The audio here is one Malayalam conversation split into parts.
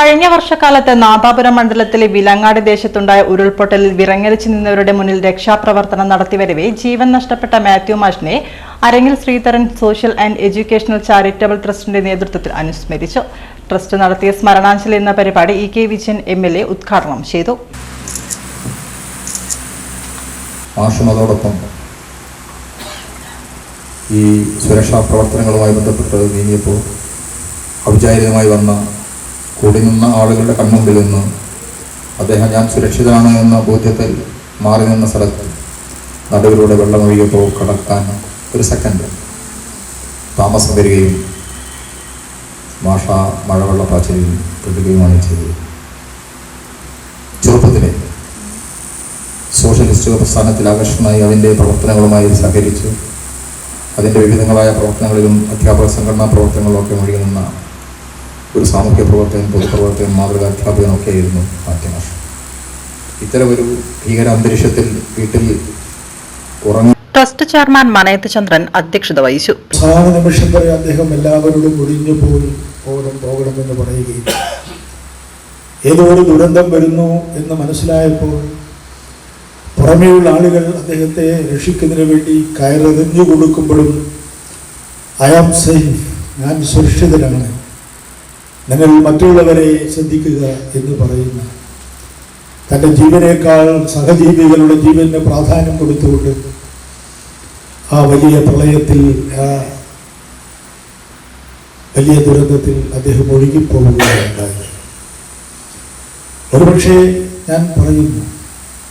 കഴിഞ്ഞ വർഷക്കാലത്ത് നാദാപുരം മണ്ഡലത്തിലെ വിലങ്ങാട് ദേശത്തുണ്ടായ ഉരുൾപൊട്ടലിൽ വിറങ്ങലിച്ചു നിന്നവരുടെ മുന്നിൽ രക്ഷാപ്രവർത്തനം നടത്തിവരവേ ജീവൻ നഷ്ടപ്പെട്ട മാത്യു മാഷിനെ അരങ്ങിൽ Sreedharan social and educational charitable ട്രസ്റ്റിന്റെ നേതൃത്വത്തിൽ അനുസ്മരിച്ചു. ട്രസ്റ്റ് നടത്തിയ സ്മരണാഞ്ജലി എന്ന പരിപാടി E K Vijayan M L A ഉദ്ഘാടനം ചെയ്തു. ഈ സുരക്ഷാ പ്രവർത്തനങ്ങളുമായി ബന്ധപ്പെട്ട് നീങ്ങിയപ്പോൾ ഔപചാരികമായി വന്ന കൂടി നിന്ന ആളുകളുടെ കൺമുമ്പിൽ നിന്ന് അദ്ദേഹം ഞാൻ സുരക്ഷിതനാണ് എന്ന ബോധ്യത്തിൽ മാറി നിന്ന സ്ഥലത്ത് നടുവിലൂടെ വെള്ളമൊഴുകിയപ്പോൾ കടക്കാൻ ഒരു സെക്കൻഡ് താമസം വരികയും മാഷ മഴവെള്ളപ്പാച്ചിലിൽ പെടുകയുമാണ് ചെയ്തത്. ചെറുപ്പത്തിലെ സോഷ്യലിസ്റ്റ് പ്രസ്ഥാനത്തിൽ ആകർഷണമായി അതിന്റെ പ്രവർത്തനങ്ങളുമായി സഹകരിച്ചു അതിന്റെ വിവിധങ്ങളായ പ്രവർത്തനങ്ങളിലും അധ്യാപക സംഘടനാ പ്രവർത്തനങ്ങളിലൊക്കെ മുഴുകി നിന്ന ഒരു സാമൂഹ്യ പ്രവർത്തകൻ പൊതുപ്രവർത്തകൻ മാതൃകാ അധ്യാപകനൊക്കെ ആയിരുന്നു മാറ്റമാഷ ഇത്തരമൊരു ഭീകര അന്തരീക്ഷത്തിൽ വീട്ടിൽ ഉറങ്ങി ട്രസ്റ്റ് ചെയർമാൻ മനയത്ത് ചന്ദ്രൻ അധ്യക്ഷത വഹിച്ചു. അവസാന നിമിഷം വരെ അദ്ദേഹം എല്ലാവരോടും ഒഴിഞ്ഞു പോയി പോകണം പോകണമെന്ന് പറയുകയും. ഏതോ ഒരു ദുരന്തം വരുന്നു എന്ന് മനസ്സിലായപ്പോൾ പുറമേയുള്ള ആളുകൾ അദ്ദേഹത്തെ രക്ഷിക്കുന്നതിന് വേണ്ടി കയറെറിഞ്ഞു കൊടുക്കുമ്പോഴും ഐ ആം സേഫ് ഞാൻ സുരക്ഷിതനാണ് നിങ്ങൾ മറ്റുള്ളവരെ ശ്രദ്ധിക്കുക എന്ന് പറയുന്ന. തന്റെ ജീവനേക്കാൾ സഹജീവികളുടെ ജീവന് പ്രാധാന്യം കൊടുത്തുകൊണ്ട് ആ വലിയ പ്രളയത്തിൽ ആ വലിയ ദുരന്തത്തിൽ അദ്ദേഹം ഒഴുകിപ്പോവുകയുണ്ടായി ഒരുപക്ഷെ ഞാൻ പറയുന്നു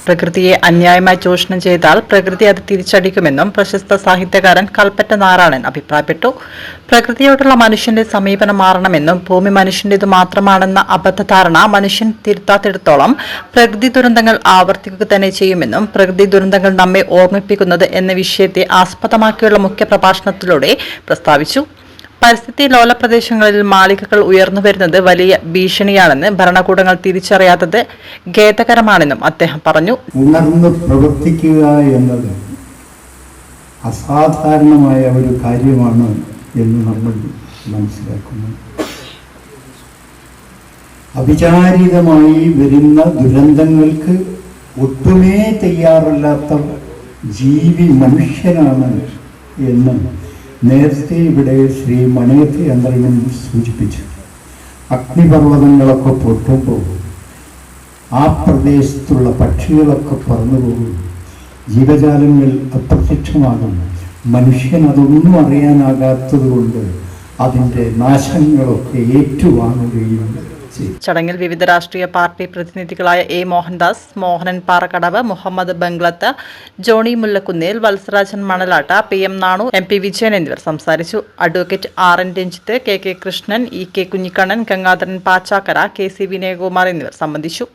പ്രകൃതിയെ അന്യായമായി ചൂഷണം ചെയ്താൽ പ്രകൃതി അത് തിരിച്ചടിക്കുമെന്നും പ്രശസ്ത സാഹിത്യകാരൻ കൽപ്പറ്റ നാരായണൻ അഭിപ്രായപ്പെട്ടു. പ്രകൃതിയോടുള്ള മനുഷ്യന്റെ സമീപനം മാറണമെന്നും ഭൂമി മനുഷ്യന്റേത് മാത്രമാണെന്ന അബദ്ധധാരണ മനുഷ്യൻ തിരുത്താത്തിടത്തോളം പ്രകൃതി ദുരന്തങ്ങൾ ആവർത്തിക്കുക തന്നെ ചെയ്യുമെന്നും പ്രകൃതി ദുരന്തങ്ങൾ നമ്മെ ഓർമ്മിപ്പിക്കുന്നത് എന്ന വിഷയത്തെ ആസ്പദമാക്കിയുള്ള മുഖ്യ പ്രഭാഷണത്തിലൂടെ പ്രസ്താവിച്ചു. പരിസ്ഥിതി ലോല പ്രദേശങ്ങളിൽ മാളികകൾ ഉയർന്നു വരുന്നത് വലിയ ഭീഷണിയാണെന്ന് ഭരണകൂടങ്ങൾ തിരിച്ചറിയാത്തത് ഖേദകരമാണെന്നും അദ്ദേഹം പറഞ്ഞു. ഉണർന്ന് പ്രവർത്തിക്കുക എന്നത് അസാധാരണമായ ഒരു കാര്യമാണ് എന്ന് നമ്മൾ മനസ്സിലാക്കുന്നു. അവിചാരിതമായി വരുന്ന ദുരന്തങ്ങൾക്ക് ഒട്ടുമേ തയ്യാറല്ലാത്ത ജീവി മനുഷ്യനാണ് എന്ന് നേരത്തെ ഇവിടെ ശ്രീ മണയത്ത് ചന്ദ്രനും സൂചിപ്പിച്ചു. അഗ്നിപർവതങ്ങളൊക്കെ പൊട്ടുമ്പോൾ ആ പ്രദേശത്തുള്ള പക്ഷികളൊക്കെ പറന്നു പോകും ജീവജാലങ്ങൾ അപ്രത്യക്ഷമാകും. മനുഷ്യൻ അതൊന്നും അറിയാനാകാത്തത് കൊണ്ട് അതിന്റെ നാശങ്ങളൊക്കെ ഏറ്റുവാങ്ങുകയും ചെയ്തു ചടങ്ങിൽ വിവിധ രാഷ്ട്രീയ party പ്രതിനിധികളായ A Mohandas Mohanan Parakkadavu Muhammad Banglath Johnny Mullakkunnel Valsarajan Manalatt P M Nanu M P Vijayan എന്നിവർ സംസാരിച്ചു. Advocate R N Ranjith K K Krishnan E K Kunhikannan Gangadharan Pachakkara K C Vinayakumar എന്നിവർ സംബന്ധിച്ചു.